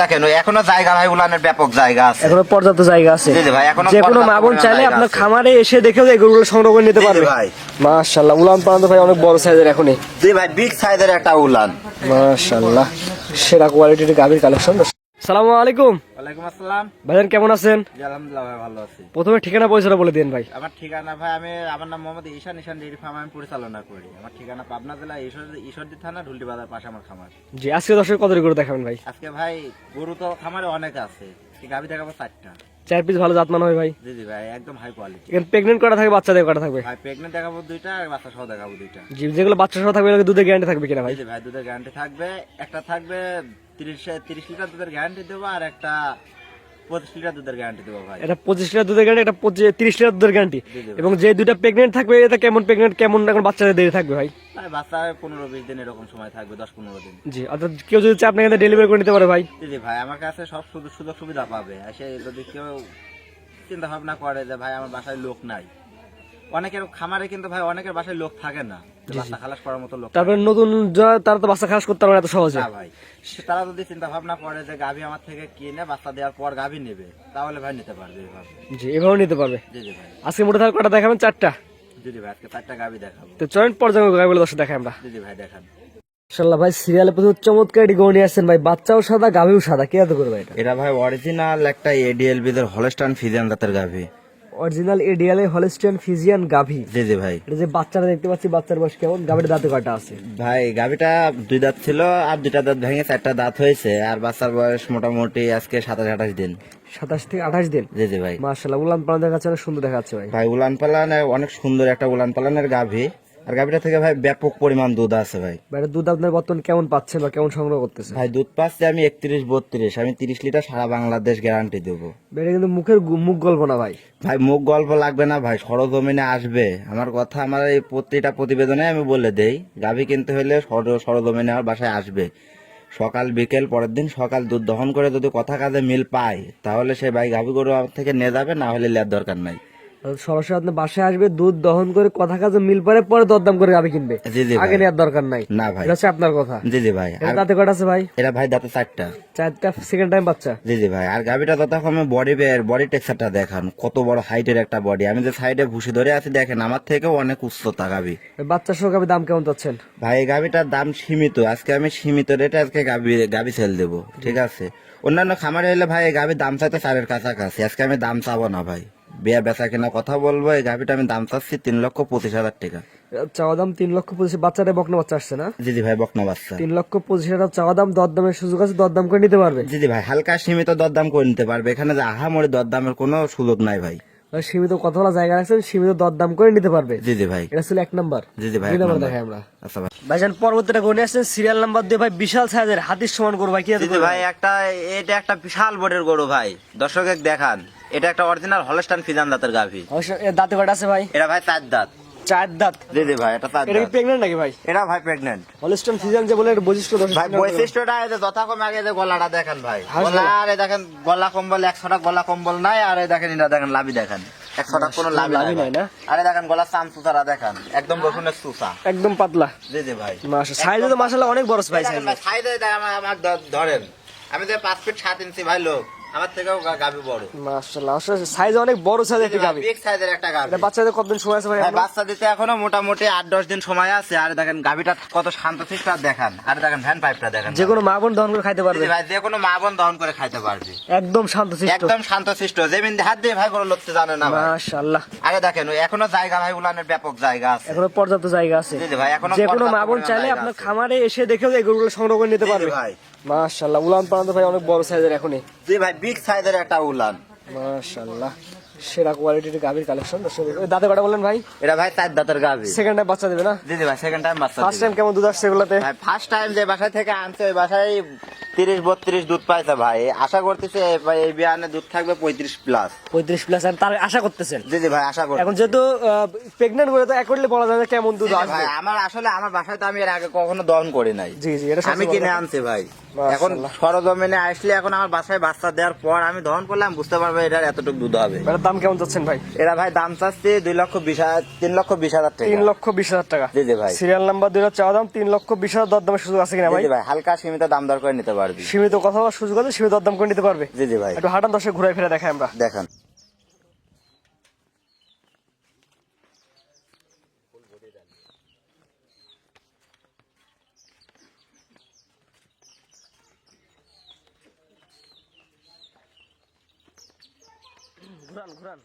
দেখেন এখনও জায়গা ভাই উলানের ব্যাপক জায়গা আছে। এখনও পর্যাপ্ত জায়গা আছে। ভাই, এখনও যে কোনো পর্যাপ্ত মা বোন পরিমাণ চাইলে আপনার খামারে এসে দেখেও এই গরুগুলো সংগ্রহ করে নিতে পারবে। ভাই। মাশাআল্লাহ উলান পালান ভাই অনেক বড় সাইজের এখনই। জি ভাই বিগ সাইজের একটা উলান। মাশাআল্লাহ সেরা কোয়ালিটির গাভীর কালেকশন সালামু আলাইকুম। ওয়ালাইকুম আসসালাম। ভাইজান কেমন আছেন? আলহামদুলিল্লাহ ভাই ভালো আছি। প্রথমে ঠিকানা পরিচয় বলে দিন ভাই। আমার ঠিকানা ভাই আমি আমার নাম মোহাম্মদ ঈশান ঈশান ডেইরি ফার্ম আমি পরিচালনা করি। আমার ঠিকানা পাবনা জেলা ঈশ্বর ঈশ্বরদী থানা ঢুলটি বাজার পাশে আমার খামার। জি আজকে দর্শক কত গরু দেখাবেন ভাই? আজকে ভাই গরু তো খামারে অনেক আছে। গাভী দেখাবো চারটা। চার পিস ভালো জাতমান হয় ভাই। জি জি ভাই একদম হাই কোয়ালিটি এখানে প্রেগনেন্ট করা থাকবে? বাচ্চা দেওয়া করা থাকবে? ভাই প্রেগনেন্ট দেখাবো দুইটা আর বাচ্চা সহ দেখাবো দুইটা। জি যেগুলো বাচ্চা সহ থাকবে এগুলো দুধের গ্যারান্টি থাকবে কিনা ভাই? জি ভাই দুধের গ্যারান্টি থাকবে। একটা থাকবে তিরিশ তিরিশ লিটার দুধের গ্যারান্টি দেবো আর একটা পঁচিশ লিটার দুধের গ্যারান্টি দেবো ভাই। এটা পঁচিশ লিটার দুধের গ্যারান্টি এটা পঁচিশ- তিরিশ লিটার দুধের গ্যারান্টি। এবং যে দুইটা প্রেগনেন্ট থাকবে এটা কেমন প্রেগনেন্ট কেমন এখন বাচ্চাদের দেরি থাকবে ভাই? বাচ্চা পনেরো বিশ দিন এরকম সময় থাকবে দশ পনেরো দিন। জি অর্থাৎ কেউ যদি চায় আপনার ডেলিভারি করে নিতে পারে ভাই। জি ভাই আমার কাছে সব সুযোগ সুবিধা পাবে। এসে যদি কেউ চিন্তা ভাবনা করে যে ভাই আমার বাসায় লোক নাই। অনেকের খামারে কিন্তু ভাই অনেকের বাসায় লোক থাকে না। বাচ্চা খালাস করার মতো লোক তারপরে নতুন যারা তারা তো বাচ্চা খাস করতে পারে না এত সহজে। না ভাই সে- তারা যদি চিন্তা ভাবনা করে যে গাভী আমার থেকে কিনে বাচ্চা দেওয়ার পর গাভী নেবে তাহলে ভাই নিতে পারবে জি এভাবে নিতে পারবে। জি জি ভাই। আজকে মোটে থাকা কটা দেখাবেন? চারটা? জি জি ভাই আজকে চারটা গাভী দেখাবো। তো চয়েন্ট পর্যায়ে গাড়িগুলো দর্শক দেখাই আমরা। জি জি ভাই দেখান। ইনশাল্লাহ ভাই সিরিয়ালে প্রচুর চমৎকার এটি গৌনি আসছেন ভাই বাচ্চাও সাদা গাভিও সাদা কে এত করবে এটা? এটা ভাই অরিজিনাল একটা এডিএলবি দের হলস্টান ফিজিয়ান জাতের গাভী। অরিজিনাল এডিএল হলিস্টিয়ান ফিজিয়ান গাভি। জি জি ভাই। এটা যে বাচ্চাটা দেখতে পাচ্ছি বাচ্চার বয়স কেমন? গাভির দাঁতে কয়টা আছে? ভাই গাভিটা দুই দাঁত ছিল আর দুইটা দাঁত ভেঙে চারটা দাঁত হয়েছে আর বাচ্চার বয়স মোটামুটি আজকে সাতাশ আঠাশ দিন। সাতাশ থেকে আঠাশ দিন? জি জি ভাই। মার্শাল্লাহ উলান পালান দেখাচ্ছে অনেক সুন্দর দেখাচ্ছে ভাই। ভাই উলান পালান অনেক সুন্দর একটা উলান পালানের গাভী। আর গাভীটা থেকে ভাই ব্যাপক পরিমাণ দুধ আছে ভাই। ভাইটা দুধ আপনার বর্তমান কেমন পাচ্ছে বা কেমন সংগ্রহ করতেছে ভাই দুধ পাচ্ছে আমি একত্রিশ বত্রিশ আমি তিরিশ লিটার সারা বাংলাদেশ গ্যারান্টি দেবো। এটা কিন্তু মুখের গু- মুখ গল্প না ভাই। ভাই মুখ গল্প লাগবে না ভাই সরজমিনে আসবে। আমার কথা আমার এই প্রতিটা প্রতিবেদনে আমি বলে দেই গাভী কিনতে হলে সর- সরজমিনে আমার বাসায় আসবে। সকাল বিকেল পরের দিন সকাল দুধ দহন করে যদি কথা কাজে মিল পায় তাহলে সে ভাই গাভী গরু আমার থেকে নিয়ে যাবে না হলে লেয়ার দরকার নাই। সরাসরি আপনার বাসায় আসবে দুধ দহন করে কথা কাজে মিল পারে পরে দরদাম করে গাভি কিনবে। আগে নেওয়ার দরকার নাই। না ভাই। এটা হচ্ছে আপনার কথা। জি জি ভাই। এটা আর দাঁতে কয়টা আছে ভাই? এরা ভাই দাঁতে চারটা। চারটা সেকেন্ড টাইম বাচ্চা। জি জি ভাই। আর গাভীটা ততক্ষণ বডি বডি টেক্সচারটা দেখান। কত বড় হাইটের একটা বডি আমি যে সাইডে ভুসি ধরে আছি দেখেন আমার থেকেও অনেক উচ্চতা গাভী। এই বাচ্চা সহ গাভি দাম কেমন চাচ্ছেন? ভাই এই গাভিটার দাম সীমিত। আজকে আমি সীমিত রেটে আজকে গাভি গাভি সেল দেবো। ঠিক আছে? অন্যান্য খামারে হলে ভাই গাভি দাম চাইতে চারের কাছাকাছি। আজকে আমি দাম চাবো না ভাই। বিয়া বেচা কিনা কথা বলব এই গাভিটা আমি দাম চাচ্ছি তিন লক্ষ পঁচিশ হাজার টাকা। চাওয়া দাম তিন লক্ষ পঁচিশ বাচ্চাটা বকনা বাচ্চা আসছে না? জি ভাই বকনা বাচ্চা। তিন লক্ষ পঁচিশ হাজার চাওয়া দাম দর দামের সুযোগ আছে দর দাম করে নিতে পারবে? জি ভাই হালকা সীমিত দরদাম করে নিতে পারবে। এখানে যে আহামরি দরদামের কোনো সুযোগ নাই ভাই। সীমিত কথা বলা জায়গা রাখছেন সীমিত দর দাম করে নিতে পারবে। জি জি ভাই। এটা ছিল এক নাম্বার। জি জি ভাই নাম্বার। দেখাই আমরা। আচ্ছা ভাই। ভাইজান পরবর্তীটা গনে আসছেন সিরিয়াল নাম্বার দিয়ে ভাই বিশাল সাইজের হাতির সমান করব ভাই কি ভাই একটা এটা একটা বিশাল বড়ের গরু ভাই। দর্শকের দেখান। এটা একটা অরিজিনাল হলস্টান ফিজান দাঁতের গাভি। দাঁতে কয়টা আছে ভাই? এটা ভাই চার দাঁত। চার দাঁত? জি জি ভাই এটা চার এটা দাঁত। নাকি ভাই? এটা ভাই প্রেগনেন্ট হলিস্টন ফিজিয়ান যে বলে এর বৈশিষ্ট্য ভাই বৈশিষ্ট্যটা এই যে যথাক্রমে আগে যে গলাটা দেখেন ভাই। গলা আর এই দেখেন গলা কম্বল গলা কম্বল নাই আর এই দেখেন এটা দেখেন লাভি দেখেন। একশোটা কোনো লাভি লাভি নাই না? আরে দেখেন গলা চাম সুতারা দেখেন একদম রসুনের একদম পাতলা। জি জি ভাই। সাইজে তো মাশাআল্লাহ অনেক বড় ভাই সাইজ আমাকে ধরেন। আমি যে পাঁচ ফিট সাত ইঞ্চি ভাই লোক আমার থেকেও গা- বড়। মাশাআল্লাহ সাইজ অনেক বড় সাইজের একটা গাবি বিগ সাইজের একটা গাভি। এটা বাচ্চাদের কতদিন সময় আছে ভাই ভাই বাচ্চা দিতে এখনও মোটামুটি আট দশ দিন সময় আছে। আর দেখেন গাভিটা কত শান্ত শিষ্ট দেখান। আর দেখেন ভ্যান পাইপটা দেখেন। যে কোনো মা বোন দহন করে খাইতে পারবে। ভাই যে কোনো মা বোন দহন করে খাইতে পারবি। একদম শান্ত শিষ্ট একদম শান্ত শিষ্ট জমিন হাত দিয়ে ভাই কোনো লড়তে জানে না মাশাআল্লাহ। আগে দেখেন এখনও জায়গা ভাই উলানের ব্যাপক জায়গা আছে। এখনও পর্যাপ্ত জায়গা আছে। জি ভাই এখনও যে কোনো মা বোন চাইলে আপনার খামারে এসে দেখেও এই গরুগুলো সংগ্রহ করে নিতে পারবে। ভাই। মাশাআল্লাহ উলান পালান তো ভাই অনেক বড় সাইজের এখনই। জি ভাই বিগ সাইজের একটা উলান। মাশাআল্লাহ সেরা কোয়ালিটির গাভীর কালেকশন দাঁতে কটা বললেন ভাই। এটা ভাই চার দাঁতের গাভী। সেকেন্ড টাইম বাচ্চা দেবে না? জি জি ভাই সেকেন্ড টাইম বাচ্চা ফার্স্ট টাইম কেমন দুধ আসছে এগুলাতে? ভাই ফার্স্ট টাইম যে বাসায় থেকে আনছে ওই বাসায় তিরিশ বত্রিশ দুধ পাইছে ভাই। আশা করতেছে ভাই এই বিয়ানে দুধ থাকবে পঁয়ত্রিশ প্লাস পঁয়ত্রিশ প্লাস আর তার আশা করতেছেন? জি জি ভাই আশা করি এখন যেহেতু প্রেগনেন্ট করে তো একটলে বলা যায় কেমন দুধ আসবে। ভাই আমার আসলে আমার বাসায় তো আমি এর আগে কখনো দহন করি নাই। জি জি এটা আমি কিনে আনছি ভাই। এখন সরজমিনে আসলে এখন আমার বাসায় বাচ্চা দেওয়ার পর আমি দহন করলাম বুঝতে পারব এটার এতটুকু দুধ হবে। এটার দাম কেমন যাচ্ছেন ভাই? এরা ভাই দাম চাচ্ছে দুই লক্ষ বিশ হাজার তিন লক্ষ বিশ হাজার টাকা। তিন লক্ষ বিশ হাজার টাকা। জি জি ভাই। সিরিয়াল নাম্বার দুইটা চাওয়া দাম তিন লক্ষ বিশ হাজার দরদামের সুযোগ আছে কিনা ভাই? ভাই হালকা সীমিত দাম দর করে নিতে পারবি। সীমিত কথা বলার সুযোগ আছে সীমিত দরদাম করে নিতে পারবে। জি জি ভাই। একটু হাঁটান দশে ঘুরে ফিরে দেখাই আমরা। দেখান। ঘুরান ঘুরান।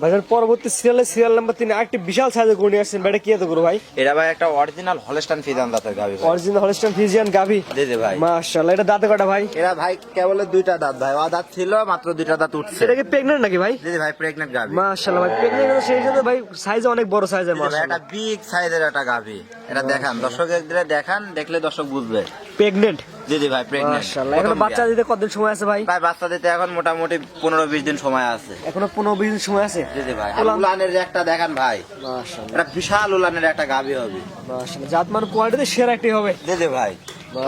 ভাইজান পরবর্তী সিরিয়ালে সিরিয়াল নাম্বার তিন আরেকটি বিশাল সাইজের গড়ি আসছেন। ভাই এটা কি এত করো ভাই? এরা ভাই একটা অরিজিনাল হলস্টান ফিজান দাঁতের গাবি অরিজিনাল হলিস্টান ফিজিয়ান গাভি? জি জি ভাই। মাশাআল্লাহ এটা দাঁতে কটা ভাই? এরা ভাই কেবল দুইটা দাঁত ভাই ও দাঁত ছিল মাত্র দুইটা দাঁত উঠছে। এটা কি প্রেগনেন্ট নাকি ভাই? জি ভাই প্রেগনেন্ট গাবি মাশাআল্লাহ ভাই প্রেগনেন্ট সেই সাথে ভাই সাইজ অনেক বড় সাইজের মাশাআল্লাহ। একটা বিগ সাইজের একটা গাভি। এটা দেখান দর্শকদের দেখান দেখলে দর্শক বুঝবে। প্রেগনেন্ট জি জি ভাই প্রেগনেন্ট মাশাআল্লাহ। এখন বাচ্চা দিতে কতদিন সময় আছে ভাই? ভাই বাচ্চা দিতে এখন মোটামুটি পনেরো বিশ দিন সময় আছে। এখনও পনেরো বিশ দিন সময় আছে? জি জি ভাই উলানের যে একটা দেখান ভাই মাশাআল্লাহ। এটা বিশাল উলানের একটা গাভি হবে। মাশাআল্লাহ। জাত মান কোয়ালিটি সেরা একটি হবে। জি জি ভাই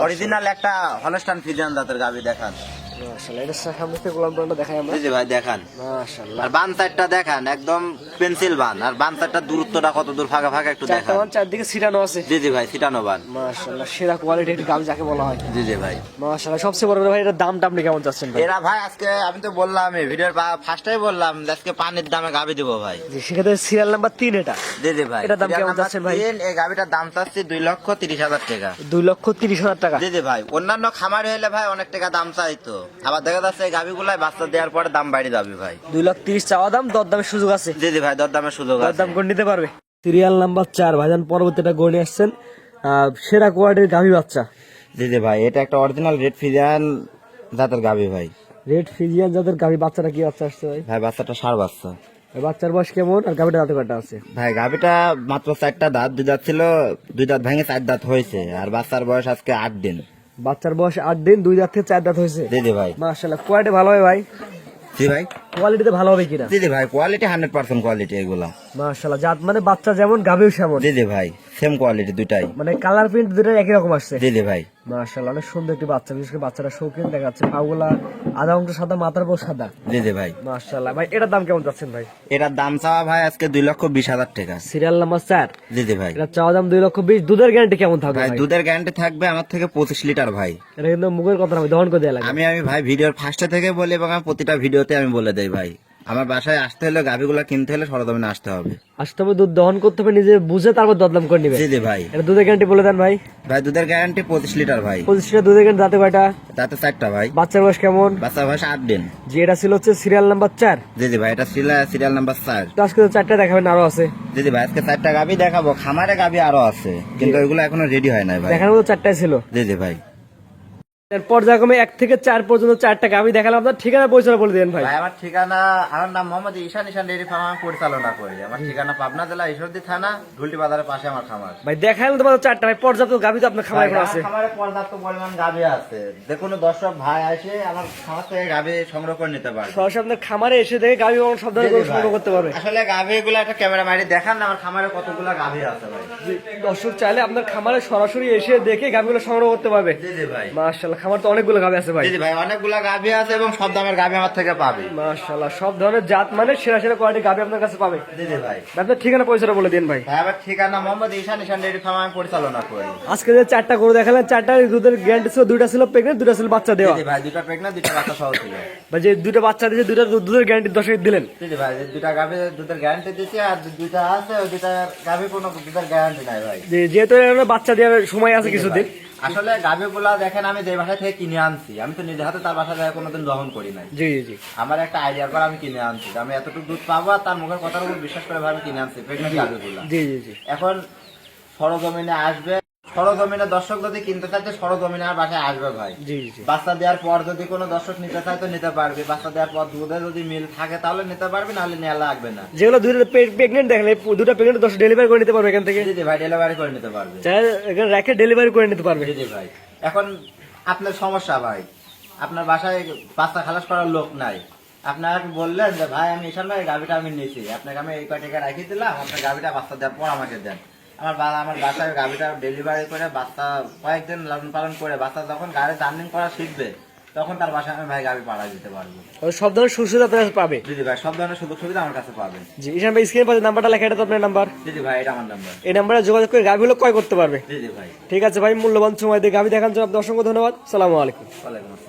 অরিজিনাল একটা হলস্টান ফিজিয়ান জাতের গাভি দেখান। মাশাআল্লাহ এটা সামনে গোলাম ব্র্যান্ডটা দেখাই আমরা। জি জি ভাই দেখান। মাশাআল্লাহ। আর বান সাইডটা দেখান একদম পেন্সিল বান। আর বান সাইডটার দূরত্বটা কত দূর ফাঁকা ফাঁকা একটু দেখান। চারদিকে সিটানো আছে। জি জি ভাই সিটানো বান। মাশাআল্লাহ সেরা কোয়ালিটি একটি যাকে বলা হয়। জি জি ভাই। মাশাআল্লাহ সবচেয়ে বড় ভাই এটার দামটা আপনি কেমন চাচ্ছেন ভাই? এরা ভাই আজকে আমি তো বললাম ভিডিওর ফার্স্টেই বললাম আজকে পানির দামে গাভি দিব ভাই। জি সেক্ষেত্রে সিরিয়াল নাম্বার তিন এটা। জি জি ভাই। এটার দাম কেমন চাচ্ছেন ভাই? এই গাভিটার দাম চাচ্ছি দুই লক্ষ তিরিশ হাজার টাকা। দুই লক্ষ তিরিশ হাজার টাকা। জি জি ভাই। অন্যান্য খামারে হলে ভাই অনেক টাকা দাম চাইতো। আবার দেখা যাচ্ছে এই গাভিগুলাই বাচ্চা দেওয়ার পরে দাম বাড়ি যাবে ভাই। দুই লক্ষ তিরিশ চাওয়া দাম দরদামের সুযোগ আছে। জি জি ভাই দরদামের সুযোগ আছে। দরদাম করে নিতে পারবে। সিরিয়াল নাম্বার চার ভাইজান পরবর্তীটা গড়ে আসছেন সেরা কোয়ালিটির গাভি বাচ্চা। জি জি ভাই এটা একটা অরিজিনাল রেড ফিজিয়ান জাতের গাভি ভাই। রেড ফিজিয়ান যাদের গাভি বাচ্চাটা কি বাচ্চা আসছে ভাই? ভাই বাচ্চাটা সার বাচ্চা। বাচ্চার বয়স কেমন আর গাভিটা দাঁতে কটা আছে? ভাই গাভিটা মাত্র চারটা দাঁত দুই দাঁত ছিল দুই দাঁত ভেঙে চার দাঁত হয়েছে আর বাচ্চার বয়স আজকে আট দিন। বাচ্চার বয়স আট দিন দুই দাঁত থেকে চার দাঁত হয়েছে। জি ভাই। মাশাআল্লাহ কোয়ালিটি ভালো হয় ভাই? জি ভাই? কোয়ালিটিতে ভালো হবে কিনা? জি ভাই কোয়ালিটি হান্ড্রেড পার্সেন্ট কোয়ালিটি এগুলো। মাসাল্লাহ জাত মানে বাচ্চা যেমন গাভীর সেমন। জি ভাই। সেম কোয়ালিটি দুটাই মানে কালার প্রিন্ট দুটো একই রকম আসছে। জি ভাই। মাশাআল্লাহ অনেক সুন্দর একটি বাচ্চা বিশেষ করে বাচ্চাটা শৌখিন দেখা যাচ্ছে পাগুলা আধা অংশ সাদা মাথার বউ সাদা। জি ভাই। মাশাআল্লাহ ভাই এটার দাম কেমন যাচ্ছেন ভাই? এটার দাম চাওয়া ভাই আজকে দুই লক্ষ বিশ হাজার টাকা। সিরিয়াল নাম্বার চার? জি ভাই। এটা চাওয়া দাম দুই লক্ষ বিশ দুধের গ্যারান্টি কেমন থাকবে ভাই ভাই? দুধের গ্যারান্টি থাকবে আমার থেকে পঁচিশ লিটার ভাই। এটা কিন্তু মুখের কথা আমি দহন করে দেওয়া লাগে। আমি আমি ভাই ভিডিওর ফার্স্টে থেকে বলি এবং প্রতিটা ভিডিওতে আমি বলে দেই ভাই। আমার বাসায় আসতে হলে গাভিগুলা কিনতে হলে সরদমে আসতে হবে। আসতে হবে দুধ দহন করতে হবে নিজে বুঝে তারপর দদলাম করে নিবে। জি জি ভাই। এটা দুধের গ্যারান্টি বলে দেন ভাই। ভাই দুধের গ্যারান্টি পঁচিশ লিটার ভাই। পঁচিশ লিটার দুধের গ্যারান্টি দাঁতে কয়টা? তাতে চারটা ভাই। বাচ্চার বয়স কেমন? বাচ্চা বয়স আট দিন। যে এটা ছিল হচ্ছে সিরিয়াল নাম্বার চার। জি জি ভাই এটা ছিল সিরিয়াল নাম্বার চার। তো আজকে তো চারটা দেখাবেন আরও আছে। জি জি ভাই আজকে চারটা গাভি দেখাবো খামারে গাভি আরও আছে কিন্তু ওইগুলো এখনও রেডি হয় নাই ভাই। দেখার মতো চারটাই ছিল। জি জি ভাই। পর্যায়ক্রমে এক থেকে চার পর্যন্ত চারটা গাভি দেখালাম। আপনার ঠিকানা পরিচয় বলে দেন ভাই। আমার ঠিকানা আমার নাম মোহাম্মদ ঈশান ঈশান ফার্ম আমি পরিচালনা করি। আমার ঠিকানা পাবনা জেলা ঈশ্বরদী থানা ধুলটি বাজারের পাশে আমার খামার। ভাই দেখালাম তোমার চারটা। ভাই পর্যাপ্ত গাভি তো আপনার খামার আছে। খামারে পর্যাপ্ত পরিমাণ গাভি আছে। যে কোনো দর্শক ভাই আসে আমার খামার থেকে গাভি সংগ্রহ করে নিতে পারবে। সরাসরি আপনার খামারে এসে দেখে গাভি এবং সব ধরনের সংগ্রহ করতে পারবে। আসলে গাভি গুলো একটা ক্যামেরা মারি দেখান না আমার খামারে কতগুলো গাভি আছে ভাই। দর্শক চাইলে আপনার খামারে সরাসরি এসে দেখে গাভিগুলো সংগ্রহ করতে পারবে। জি জি ভাই। মাশাআল্লাহ। খামার তো অনেকগুলো গাভি আছে ভাই। জি জি ভাই অনেকগুলা গাভি আছে এবং সব দামের গাভি আমার থেকে পাবে। মাশাআল্লাহ সব ধরনের জাত মানে সেরা সেরা কোয়ালিটি গাভি আপনার কাছে পাবে। জি জি ভাই। ভাই, আপনার ঠিকানা পয়সাটা বলে দিন ভাই। ভাই আমার ঠিকানা মোহাম্মদ ঈশান ঈশান ডেয়ারি ফার্ম আমি পরিচালনা করি। আজকে যে চারটা গরু দেখালেন চারটা দুধের গ্যারান্টি ছিল দুইটা ছিল প্রেগনেন্ট দুইটা ছিল বাচ্চা দেওয়া। জি ভাই দুটা প্রেগনা দুটা বাচ্চা সহ ছিল। বা যে দুইটা বাচ্চা দিয়েছে দুইটা দুধের গ্যারান্টি দশকে দিলেন। জি জি ভাই দুটা গাভি দুধের গ্যারান্টি দিচ্ছি আর দুইটা আছে ওই দুটা গাভি কোনো দুধের গ্যারান্টি নাই ভাই। যে যেহেতু বাচ্চা দেওয়ার সময় আছে কিছুদিন। আসলে গাবে গুলা দেখেন আমি যে বাসা থেকে কিনে আনছি আমি তো নিজে হাতে তার বাসা থেকে কোনোদিন দহন করি নাই। জি জি জি। আমার একটা আইডিয়ার পর আমি কিনে আনছি আমি এতটুকু দুধ পাবো আর তার মুখের কথার উপর বিশ্বাস করে ভাবে কিনে আনছি প্রেগনেন্ট জি জি। এখন সরজমিনে আসবে সরজমিনে দর্শক যদি কিনতে সরজমিনে আর বাসায় আসবে ভাই। জি জি বাচ্চা দেওয়ার পর যদি কোনো দর্শক নিতে চায় তো নিতে পারবে। বাচ্চা দেওয়ার পর দুধে যদি মিল থাকে তাহলে নিতে পারবে নাহলে নেওয়া লাগবে না। যেগুলো দুইটা প্রেগনেন্ট দেখলে দুটো প্রেগনেন্ট দশ ডেলিভারি করে নিতে পারবে এখান থেকে। জি ভাই ডেলিভারি করে নিতে পারবে। চাই এখানে রেখে ডেলিভারি করে নিতে পারবে। জি ভাই। এখন আপনার সমস্যা ভাই। আপনার বাসায় বাচ্চা খালাস করার লোক নাই। আপনার বললেন যে ভাই আমি ভাই গাভিটা আমি নিয়েছি। আপনাকে আমি এই কয়টাকা রাখিয়ে দিলাম আপনার গাভিটা বাচ্চা দেওয়ার পর আমাকে দেন। আমার বাবা আমার বাসায় গাভিটা ডেলিভারি করে বাচ্চা কয়েকদিন লালন পালন করে বাচ্চা যখন গাড়ি জার্নিং করা শিখবে তখন তার বাসায় আমি ভাই গাভি পাড়া দিতে পারব। সব ধরনের সুযোগ সুবিধা আপনার কাছে পাবে? দিদি ভাই সব ধরনের সুযোগ সুবিধা আমার কাছে পাবেন জি ঈশান ভাই স্ক্রিনে পাশে নাম্বারটা লেখা এটা তো আপনার নাম্বার দিদি ভাই এটা আমার নাম্বার এই নাম্বারে যোগাযোগ করে গাভীগুলো ক্রয় করতে পারবে। দিদি ভাই। ঠিক আছে ভাই মূল্যবান সময় দিয়ে গাভী দেখার জন্য আপনার অসংখ্য ধন্যবাদ। সালামু আলাইকুম। ওয়ালাইকুম আসসালাম।